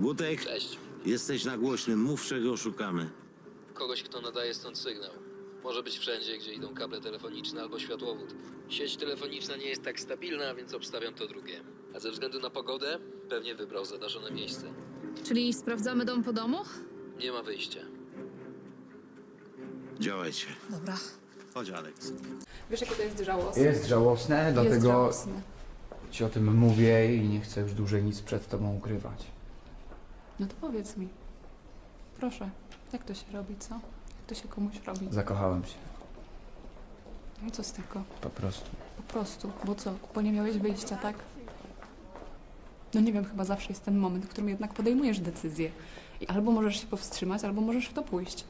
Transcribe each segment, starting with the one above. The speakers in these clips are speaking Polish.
Gutek, Cześć. jesteś na głośnym, mów czego szukamy. Kogoś, kto nadaje stąd sygnał. Może być wszędzie, gdzie idą kable telefoniczne albo światłowód. Sieć telefoniczna nie jest tak stabilna, więc obstawiam to drugie. A ze względu na pogodę, pewnie wybrał zadarzone miejsce. Czyli sprawdzamy dom po domu? Nie ma wyjścia. Działajcie. Dobra. Chodź, Alex. Wiesz, jakie to jest żałosne? Jest żałosne, Jest dlatego żałosne. ci o tym mówię i nie chcę już dłużej nic przed tobą ukrywać. No to powiedz mi. Proszę, jak to się robi, co? Jak to się komuś robi? Zakochałem się, No co z tego? po prostu. Po prostu. Bo co? Bo nie miałeś wyjścia, tak? No nie wiem, chyba zawsze jest ten moment, w którym jednak podejmujesz decyzję. I albo możesz się powstrzymać, albo możesz w to pójść.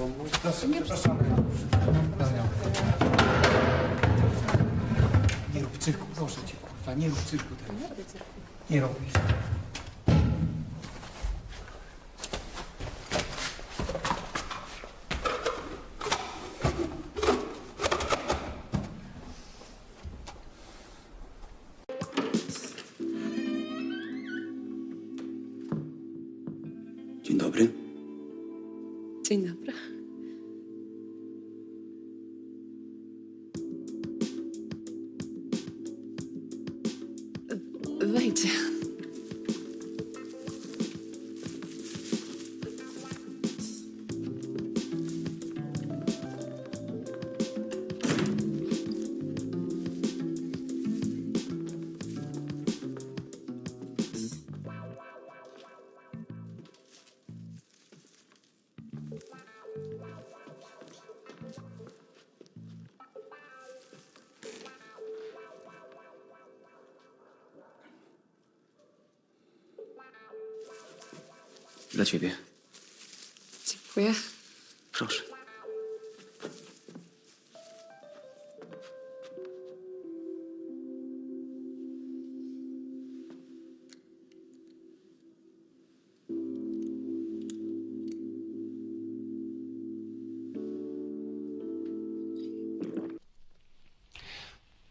Nie rób cyrku, proszę cię, kurwa, nie rób cyrku teraz. Nie robisz. Dzień dobry. Dzień dobry. 20 Dla ciebie. Dziękuję. Proszę.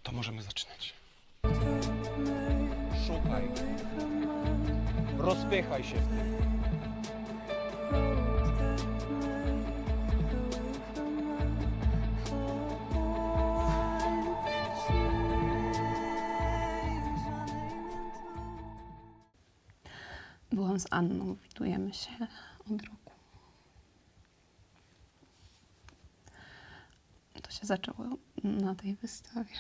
To możemy zaczynać. Szukaj. Rozpychaj się w tym. Byłam z Anną, widujemy się od roku. To się zaczęło na tej wystawie.